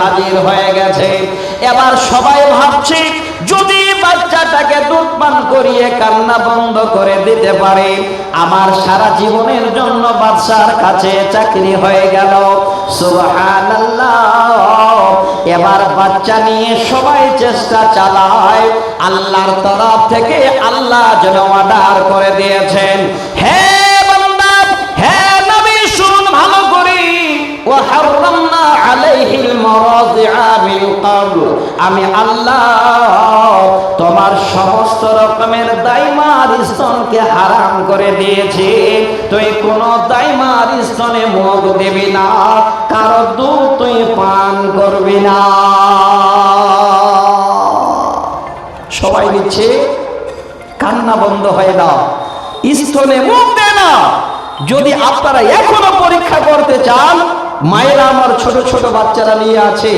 হাজির হয়ে গেছে। এবার সবাই ভাবছে, যদি বাচ্চাটাকে দুধ পান করিয়ে কান্না বন্ধ করে দিতে পারে, আমার সারা জীবনের জন্য বাদশার কাছে চাকরি হয়ে গেল। এবার বাচ্চা নিয়ে সবাই চেষ্টা চালায়। আল্লাহর তরফ থেকে আল্লাহ যেন অর্ডার করে দিয়েছেন। হে বান্দা, হে নবী শুন ভালো করি। ও হারাম আমি আল্লাহ তোমার সমস্ত রকমের দাইমার স্তনকে হারাম করে দিয়েছি। তুই কোন দাইমার স্তনে মুখ দেবি না, কারও দুধ তুই পান করবি না। সবাই দিচ্ছে কান্না বন্ধ হয়ে না স্তনে মুখ দেয় না। যদি আপনারা এখনও পরীক্ষা করতে চান মায়েরা আমার ছোট ছোট বাচ্চারা নিয়ে আছে।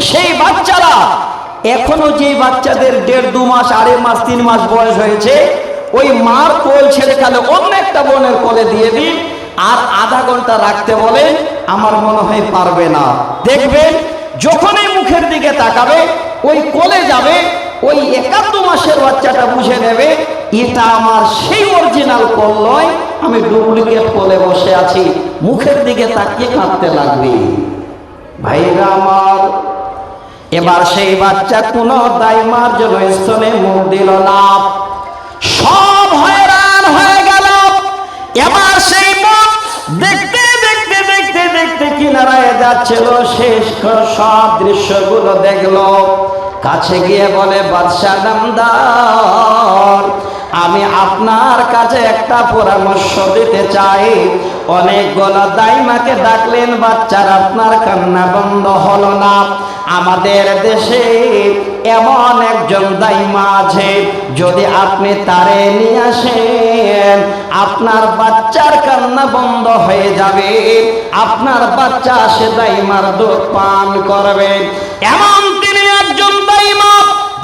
সেই বাচ্চারা এখনও যে বাচ্চাদের দেড় দু মাস, আড়াই মাস, তিন মাস বয়স হয়েছে, ওই মার কোল ছেড়ে গেলে অন্য একটা বোনের কোলে দিয়ে দিন আর আধা ঘণ্টা রাখতে বলেন, আমার মনে হয় পারবে না। দেখবেন, যখনই মুখের দিকে তাকাবে, ওই কোলে যাবে ওই একান্ন মাসের বাচ্চাটা বুঝে নেবে এটা আমার সেই অরিজিনাল কল নয়, আমি ডুপ্লিকেট কোলে বসে আছি, মুখের দিকে তাকিয়ে কাঁদতে লাগবে। ভাইরা আমার, এবার সেই বাচ্চা কোন দাইমার জন্য স্তনে মুখ দিল না। সব হয়রান হয়ে গেল। এবার সেই মুখ দেখতে দেখতে দেখতে দেখতে কিনারায় যাচ্ছিল, শেষ সব দৃশ্যগুলো দেখল। কাছে গিয়ে বলে, বাদশাহ নামদার, আমি আপনার কাছে একটা পরামর্শ দিতে চাই। অনেক অনেকগুলো দাইমাকে ডাকলেন বাচ্চার আপনার কান্না বন্ধ হলো না। আমাদের দেশে এমন একজন দাইমা আছে, যদি আপনি তারে নিয়ে আসেন, আপনার বাচ্চার কান্না বন্ধ হয়ে যাবে। আপনার বাচ্চা সে দাইমার দুধ পান করবে। এমন একজন দাইমা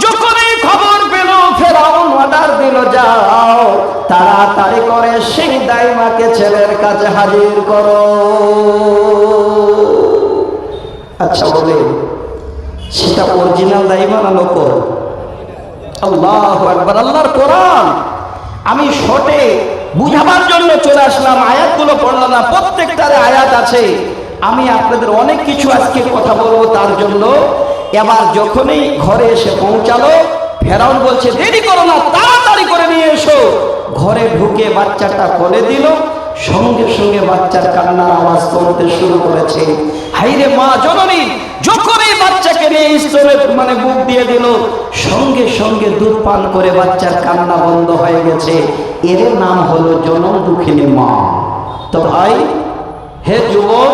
যখন খবর পেল, ফেরাউন অর্ডার দিল, যাও, তাড়াতাড়ি করে সেই দাইমাকে ছেলের কাছে হাজির করো। আচ্ছা বলে, সেটা অরিজিনাল দাইমা না আল্লাহ একবার আল্লাহর কোরআন। আমি শটে বুঝাবার জন্য চলে আসলাম, আয়াতগুলো পড়লাম না প্রত্যেকটারে আয়াত আছে। আমি আপনাদের অনেক কিছু আজকে কথা বলব তার জন্য। এবার যখনই ঘরে এসে পৌঁছালো, ফেরাউন বলছে, দেরি করো না, তাড়াতাড়ি করে নিয়ে এসো। ঘরে ঢুকে বাচ্চাটা কোলে দিল, সঙ্গে সঙ্গে বাচ্চার কান্নার আওয়াজ করতে শুরু করেছে। হাইরে মা জননী যখন এই বাচ্চাকে নিয়ে স্তরে মানে বুক দিয়ে দিল, সঙ্গে সঙ্গে দুধ পান করে বাচ্চার কান্না বন্ধ হয়ে গেছে। এর নাম হলো জনম দুঃখিনী মা। তো ভাই, হে যুবক,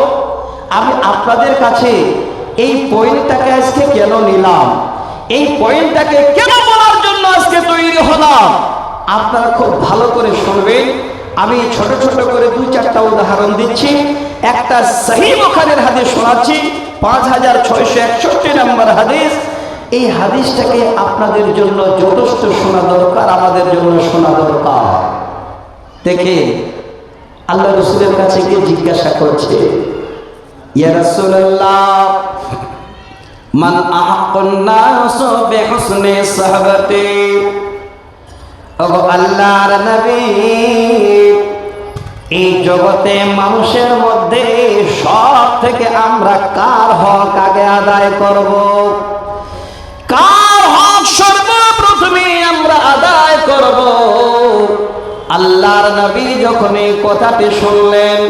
আমি আপনাদের কাছে এই পয়েন্টটাকে আজকে কেন নিলাম? এই পয়েন্টটাকে কেন বলার জন্য আজকে তৈরি হলাম? আপনারা খুব ভালো করে শুনবেন। আমি ছোট ছোট করে দুই চারটা উদাহরণ দিচ্ছি। একটা সহি বোখারের হাদিস শোনাচ্ছি। পাঁচ হাজার ছয়শো একষট্টি নম্বর হাদিস। এই হাদিসটাকে আপনাদের জন্য যথেষ্ট শোনা দরকার, আমাদের জন্য শোনা দরকার। দেখে আল্লাহ রসুলের কাছে গিয়ে জিজ্ঞাসা করছে, ইয়া রাসূলুল্লাহ মান আহাক্কুন নাস বিহুসনি সাহবাতি। ওগো আল্লাহর নবী। এই জগতে মানুষের মধ্যে সব থেকে আমরা কার হক আগে আদায় করব? কার হক সর্বপ্রথমে আমরা আদায় করব? আল্লাহর নবী যখন এই কথাটি শুনলেন,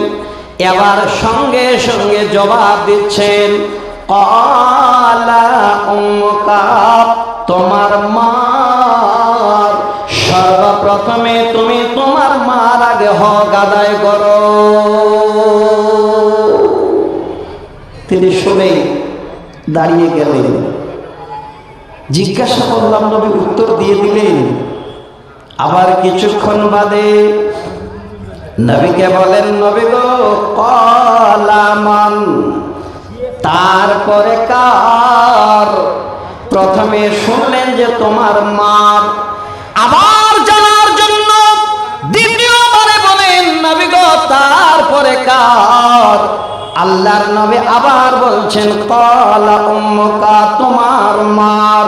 এবার সঙ্গে সঙ্গে জবাব দিচ্ছেন কলা তোমার মা সর্বপ্রথমে তুমি তোমার মার আগে হক আদায় করো। তিনি শুনে দাঁড়িয়ে গেলেন। জিজ্ঞাসা করলাম, নবী, উত্তর দিয়ে দিলেন। আবার কিছুক্ষণ বাদে নবীকে বলেন, নবী গো, কলামান তারপরে কার? প্রথমে শুনলেন যে তোমার মার আবার জানার জন্য দ্বিতীয়বারে বলেন, নবী গো, তারপরে কার? আল্লাহর নবী আবার বলছেন, কলা উম্মুকা, তোমার মার।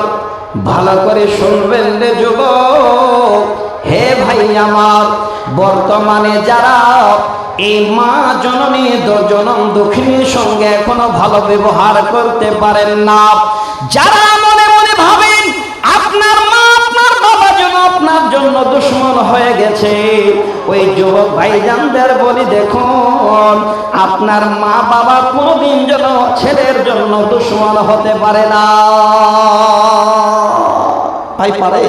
ভালো করে শুনবেন রে যুবক ভাই আমার, বর্তমানে যারা এই মা জননী জনম দক্ষিণীর সঙ্গে এখনও ভালো ব্যবহার করতে পারেন না। যারা মনে মনে ভাবেন আপনার মা আপনার বাবা যেন আপনার জন্য দুশ্মন হয়ে গেছে, ওই যুবক ভাইজানদের বলি দেখুন, আপনার মা বাবা কোনোদিন যেন ছেলের জন্য দুশ্মন হতে পারে না। ভাই পারে?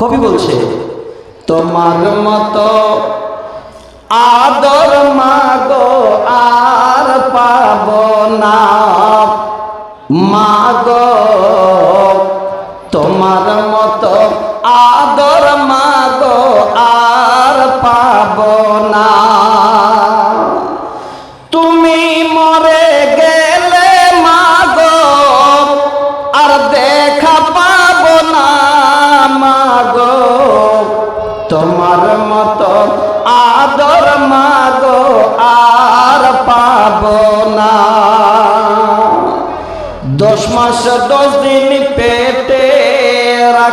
কবি বলছে তোমার মতো আদর মাগো আর পাব না।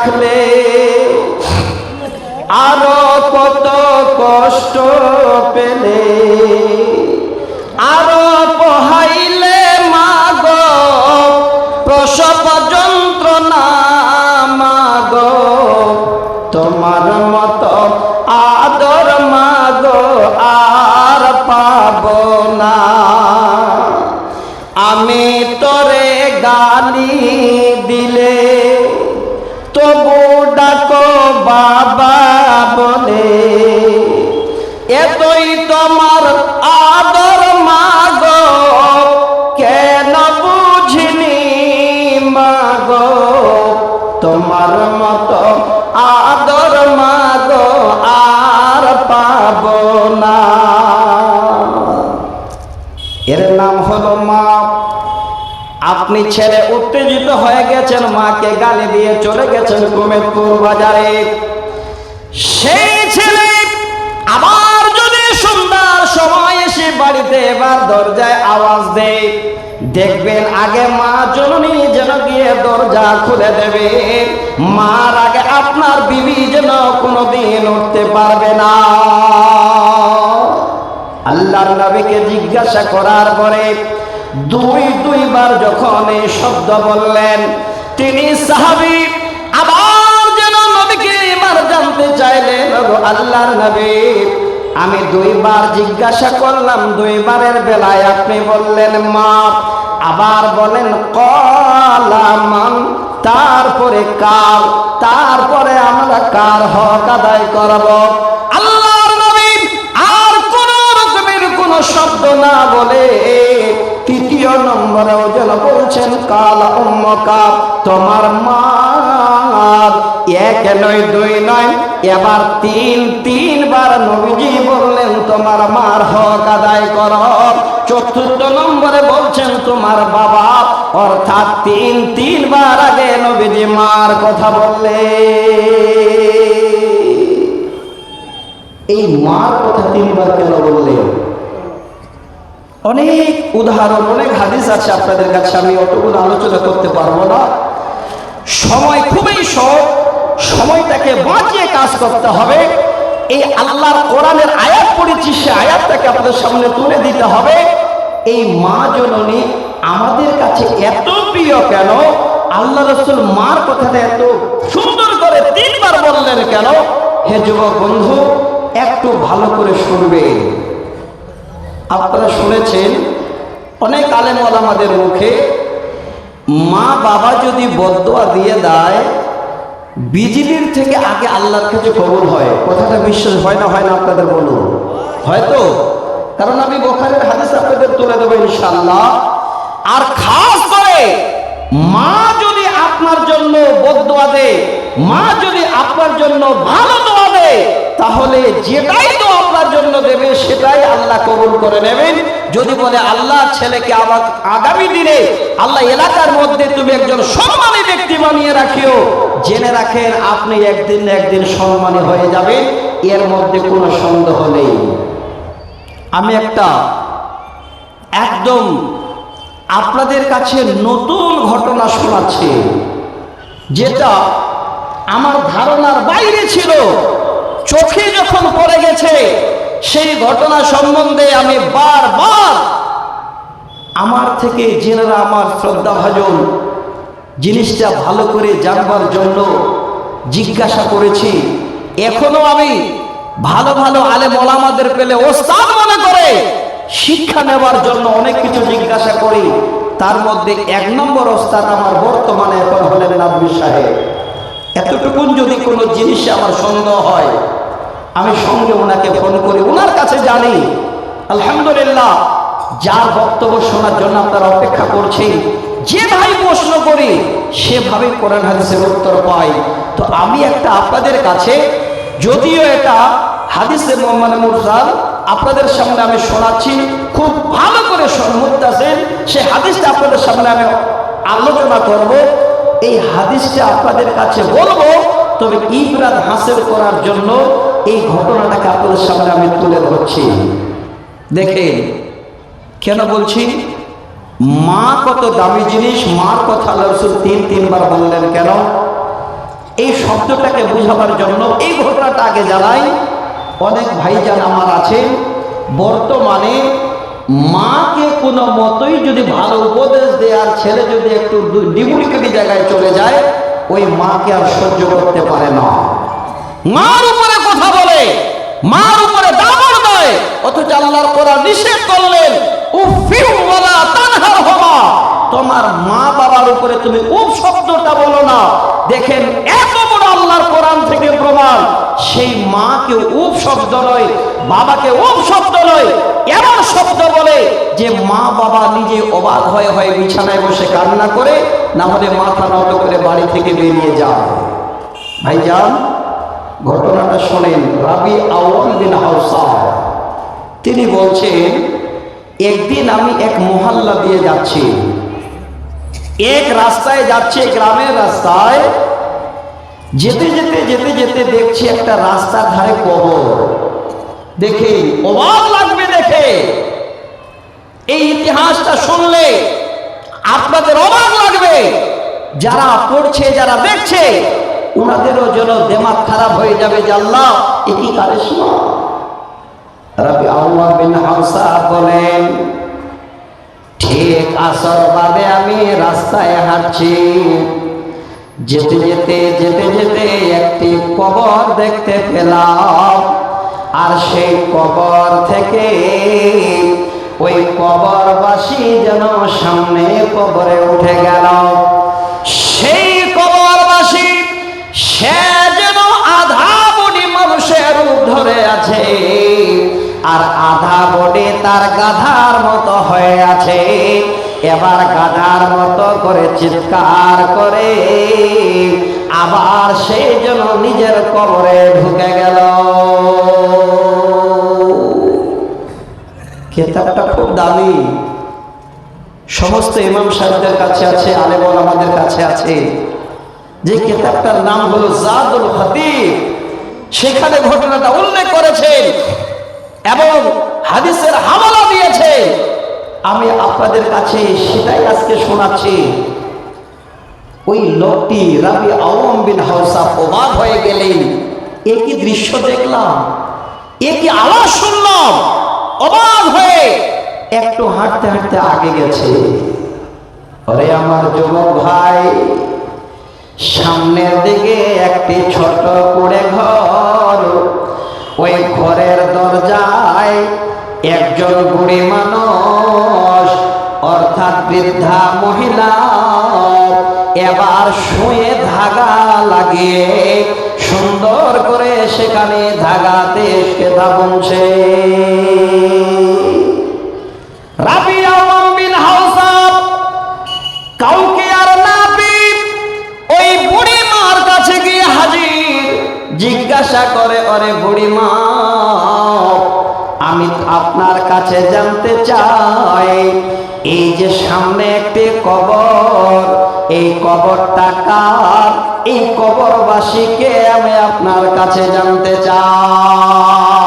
রাখলে আরও কত কষ্ট পেলে, আরও পোহাইলে মাগ, প্রসব যন্ত্রণা মাগ, তোমার মতো আদর মাগ আর পাব না। আমি তোরে গালি তোমার আদর মাগো, কেন বুঝিনি মাগো? তোমার মতো আদর মাগো আর পাব না। এর নাম হলো মা। আপনি ছেলে উত্তেজিত হয়ে গেছেন, মাকে গালি দিয়ে চলে গেছেন কুমেদপুর বাজারে। সেই ছেলে আবার এসে বাড়িতে এবার দরজায় আওয়াজ দেয়। দেখবেন আগে মা জননী যেন গিয়ে দরজা খুলে দেবে। মার আগে আপনার বিবি যেন কোনোদিন উঠতে পারবে না। আল্লাহর নবীকে জিজ্ঞাসা করার পরে দুই দুইবার যখন এই শব্দ বললেন, তিনি সাহাবি, আবার যেন নবীকে এবার জানতে চাইলেন আল্লাহর নবী আমি দুইবার জিজ্ঞাসা করলাম, দুইবারের বেলায় আপনি বললেন, মা। আবার বলেন কলামান তারপরে, কাল। তারপরে আমরা কার হক আদায় করব? আল্লাহর নবী, আর কোন রকমের কোন শব্দ না বলে তৃতীয় নম্বরেও যেন বলছেন, কাল উম্মকা। তোমার মা এক নয়, দুই নয়। এবার তিন, তিনবার নবীজি বললেন, তোমার মার হক আদায় কর। চতুর্থ নম্বরে বলছেন, তোমার বাবা। অর্থাৎ তিন, তিনবার আগে নবীজি মার কথা বললে এই মার কথা তিনবার কেন অনেক উদাহরণ, অনেক হাদিস আছে আপনাদের কাছে, আমি অতগুলো আলোচনা করতে পারব না। সময় খুবই শর্ট সময়টাকে বাঁচিয়ে কাজ করতে হবে। এই আল্লাহর কোরআনের আয়াত পড়েছি, সে আয়াতটাকে আপনাদের সামনে তুলে দিতে হবে। এই মা জননী আমাদের কাছে এত প্রিয় কেন? আল্লাহ রসুল মার কথাটা এত সুন্দর করে তিনবার বললেন কেন? হে যুবক বন্ধু, একটু ভালো করে শুনবে। আপনারা শুনেছেন, অনেক আলেম আমাদের মুখে মা বাবা যদি বদোয়া দিয়ে দেয় বিজলির থেকে আগে আল্লাহর কাছে কবুল হয়। কথাটা বিশ্বাস হয় না হয় না আপনাদের বলুন? হয়তো। কারণ আমি বোখারের হাদিস আপনাদের তুলে দেবো ইনশাল্লাহ আর খাস করে, মা যদি আপনার জন্য বদুয়া দেয় মা যদি আপনার জন্য ভালো দোয়া দেয়, তাহলে যেটাই তো জন্য দেবে সেটাই আল্লাহ কবুল করে নেবেন। যদি বলে আল্লাহ ছেলেকে আমার আগামী দিনে আল্লাহ এলাকার মধ্যে তুমি একজন সম্মানী ব্যক্তি বানিয়ে রাখিও, জেনে রাখেন আপনি একদিন একদিন সম্মানী হয়ে যাবেন, এর মধ্যে কোনো সন্দেহ নেই। আমি একটা একদম আপনাদের কাছে নতুন ঘটনা শোনাচ্ছে, যেটা আমার ধারণার বাইরে ছিল, চোখে যখন পড়ে গেছে সেই ঘটনা সম্বন্ধে আমি বারবার আমার থেকে জেনারা আমার শ্রদ্ধা ভাজন, জিনিসটা ভালো করে জানবার জন্য জিজ্ঞাসা করেছি। এখনও আমি ভালো ভালো আলে মোলামাদের পেলে ওস্তাদ মনে করে শিক্ষা নেওয়ার জন্য অনেক কিছু জিজ্ঞাসা করি। তার মধ্যে এক নম্বর ওস্তাদ আমার বর্তমানে এখন হলেন নাদবি সাহেব। এতটুকুন যদি কোনো জিনিসে আমার সন্দেহ হয় আমি সঙ্গে ওনাকে ফোন করি, ওনার কাছে জানি। আলহামদুলিল্লাহ, যার বক্তব্য শোনার জন্য আপনারা অপেক্ষা করছেন। যে ভাই প্রশ্ন করি, সেভাবে কোরআন হাদিসের উত্তর পাই তো আমি একটা আপনাদের কাছে, যদিও এটা হাদিসে মোহাম্মদ মুরসাল, আপনাদের সামনে আমি শোনাচ্ছি, খুব ভালো করে মুদাসেন সে হাদিসটা আপনাদের সামনে আমি আলোচনা করব। এই হাদিসটা আপনাদের কাছে বলব, তবে ইবরাত হাসিল করার জন্য এই ঘটনাটাকে আপনাদের সামনে আমি তুলে ধরছি। দেখেন, কেন বলছি? মা কত দামি জিনিস, মার কথা আল্লাহ তিন তিনবার বললেন কেন? এই শব্দটাকে বোঝাবার জন্য এই ঘটনাটা আগে জানাই। অনেক ভাইজান আমার আছেন বর্তমানে মাকে কোনো মতোই যদি ভালো উপদেশ দেওয়ার ছেলে যদি একটু ডিমুড়িকাটি জায়গায় চলে যায়, ওই মাকে আর সহ্য করতে পারে না। মার উপরে কথা বলে, মার উপরে দাবর দেয়, অথচ আল্লাহর কোরআন নিষেধ করলেন, উফিউ ওয়ালা তানহার হমা তোমার মা বাবার উপরে তুমি উপ শব্দটা বলো না। দেখেন এত বড় আল্লাহর কোরআন থেকে প্রমাণ, সেই মাকে উপ শব্দ নয়, বাবাকে উপ শব্দ নয়, এমন শব্দ বলে যে মা বাবা নিজে অবাক হয়ে হয়ে বিছানায় বসে কান্না করে, না হলে মাথা নত করে বাড়ি থেকে বেরিয়ে যায়। ভাইজান ঘটনাটা শোনেন রাবি হাউসা তিনি বলছেন, একদিন আমি এক মহল্লা দিয়ে যাচ্ছি। এক রাস্তায় যাচ্ছে গ্রামের রাস্তায়। যেতে যেতে যেতে যেতে দেখছি একটা রাস্তার ধারে কবর। দেখে অবাক লাগবে দেখে। এই ইতিহাসটা শুনলে আপনাদের অবাক লাগবে। যারা পড়ছে, যারা দেখছে ওনাদেরও যেন দেমাগ খারাপ হয়ে যাবে যে আল্লাহ এ কি কারিশমা আল্লাহ বিন হামসা বলেন, ঠিক আসর বাদে আমি রাস্তায় হাঁটছি। যেতে যেতে যেতে যেতে একটি কবর দেখতে পেলাম। আর সেই কবর থেকে ওই কবরবাসী যেন সামনে কবরে উঠে গেল। সেই আর আধা বডি তার গাধার মতো হয়ে আছে। এবার গাধার মতো করে চিৎকার করে, আবার সেই জন্য নিজের কবরে ঢুকে গেল। কেতাবটা খুব দামি। সমস্ত ইমাম সাহেবদের কাছে আছে আলেমন আমাদের কাছে আছে। যে কেতাবটার নাম হলো জাদুল খতিব। সেখানে ঘটনাটা উল্লেখ করেছেন। এবং হাদিসের হামালা দিয়েছে। আমি আপনাদের কাছে সেটাই আজকে শোনাচ্ছি। ওই লোকটি রাবি আওয়াম বিন হাউসা অবাক হয়ে গেলেন একই দৃশ্য দেখলাম। এ কি আওয়াজ শুনলাম। অবাক হয়ে একটু হাঁটতে হাঁটতে আগে গেছে। ওরে আমার যুবক ভাই, সামনের দিকে একটি ছোট করে ঘর। ওই ঘরের দরজায় একজন বুড়ি মানুষ, অর্থাৎ বৃদ্ধা মহিলা, এবার শুয়ে ধাগা লাগিয়ে সুন্দর করে সেখানে ধাগাতে কেদা বুনছে রাবিয়া জিজ্ঞাসা করে, ওরে বুড়ি মা আমি আপনার কাছে জানতে চাই, এই যে সামনে একটি কবর, এই কবরটা কার? এই কবরবাসীকে আমি আপনার কাছে জানতে চাই।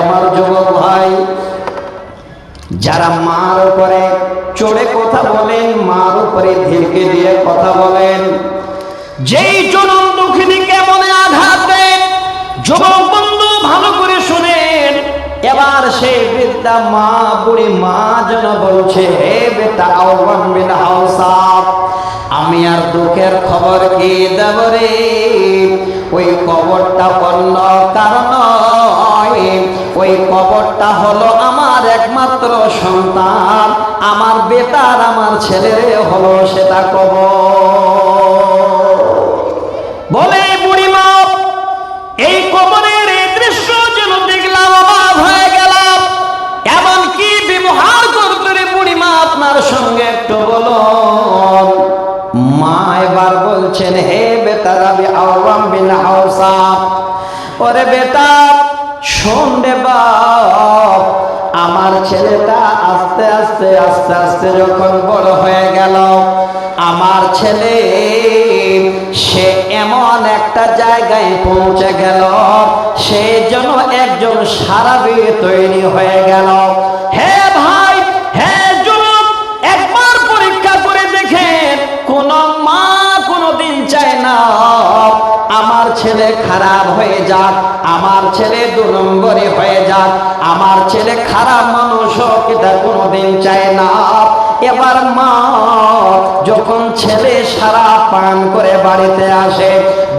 আমার যুবক ভাই, যারা মার উপরে চড়ে কথা বলেন, মার উপরে ধীরকে দিয়ে কথা বলেন, যেই জনম ভালো করে শুনেন। এবার সে বৃদ্ধা মা, বুড়ি মা যেন বলছে, হে বেটা, আহ্বান বিন হাউসাব আমি আর দুঃখের খবর কি দেব রে? ওই কবরটা অন্য কারণ ওই কবরটা হলো আমার একমাত্র সন্তান। আমার বেতার আমার ছেলের হলো সেটা কবর বলে এই কবরের এই দৃশ্য যেন দেখলাম, অবাক হয়ে গেলাম। এমন কি ব্যবহার করতো রে বুড়িমা আপনার সঙ্গে একটু বলুন। মা এবার বলছেন, হে বেটা রাবি আওয়াম ওরে বেটা শোন আমার ছেলেটা আস্তে আস্তে আস্তে আস্তে যখন বড় হয়ে গেল, আমার ছেলে, সে এমন একটা জায়গায় পৌঁছে গেল। সে যেন একজন সারাবি তৈরি হয়ে গেল। হে ভাই, হে যুবক, একবার পরীক্ষা করে দেখেন, কোন মা কোনদিন চায় না, আমার ছেলে খারাপ হয়ে যাক, আমার ছেলে দু নম্বরে হয়ে যাক, আমার ছেলে খারাপ মানুষ হোক এটা কোনোদিন চায় না। এবার মা যখন ছেলে সারা পান করে বাড়িতে আসে,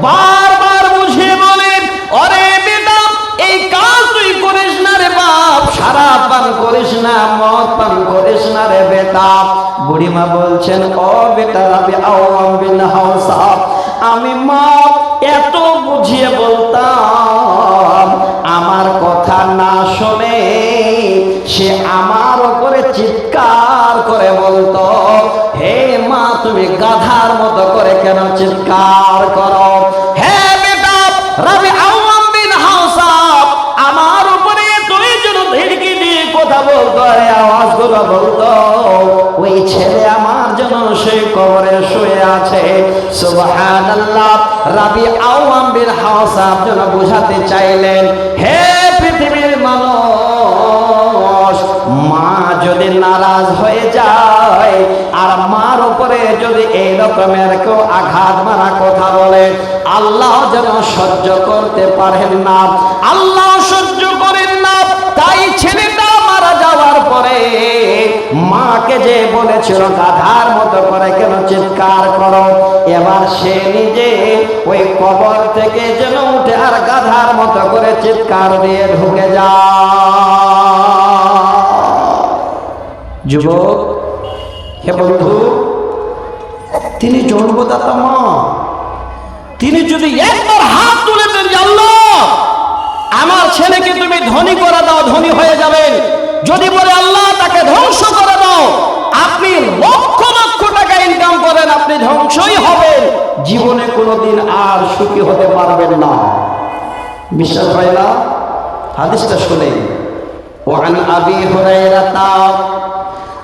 বারবার বুঝিয়ে বলে, অরে বেটা, এই কাজ তুই করিস না রে বাপ, সারা পান করিস না, মদ পান করিস না রে বেটা। বুড়িমা বলছেন, ও বেটা রাবি আওয়াম বিন হাউসাব আমি মা এত বুঝিয়ে বলতাম, আমার কথা না শুনে সে আমার করে বলতো, হে মা, তুমি গাধার মতো করে কেন চিৎকার করো? হে বেটা, রবি বিন হাউসাব আমার উপরে তুমি যেন দিয়ে কথা বলতো বলতো। ওই ছেলে আমার জন্য সেই কবরে শুয়ে আছে। সুবহানাল্লাহ, রাবি আওয়াম বিন হাউসাব যেন বুঝাতে চাইলেন, হে যদি নারাজ হয়ে যায়। আর মার উপরে যদি এই রকমের কেউ আঘাত মারা কথা বলে, আল্লাহ যেন সহ্য করতে পারেন না। আল্লাহ সহ্য করেন না, তাই ছেলেটা মারা যাওয়ার পরে। মাকে যে বলেছিল গাধার মতো করে কেন চিৎকার করো, এবার সে নিজে ওই কবর থেকে যেন উঠে আর গাধার মতো করে চিৎকার দিয়ে ঢুকে যা যুবক হে বন্ধু তিনি জন্মদাতা মা তিনি যদি একবার হাত তুলে দেন যে আল্লাহ আমার ছেলেকে তুমি ধনী করে দাও ধনী হয়ে যাবেন যদি বলে আল্লাহ তাকে ধ্বংস করে দাও আপনি লক্ষ লক্ষ টাকা ইনকাম করেন আপনি ধ্বংসই হবেন জীবনে কোনোদিন আর সুখী হতে পারবেন না বিশ্বাস হয় না হাদিসটা শুনে وعن أبي هريرة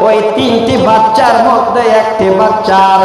ওই তিনটি বাচ্চার মধ্যে একটি বাচ্চার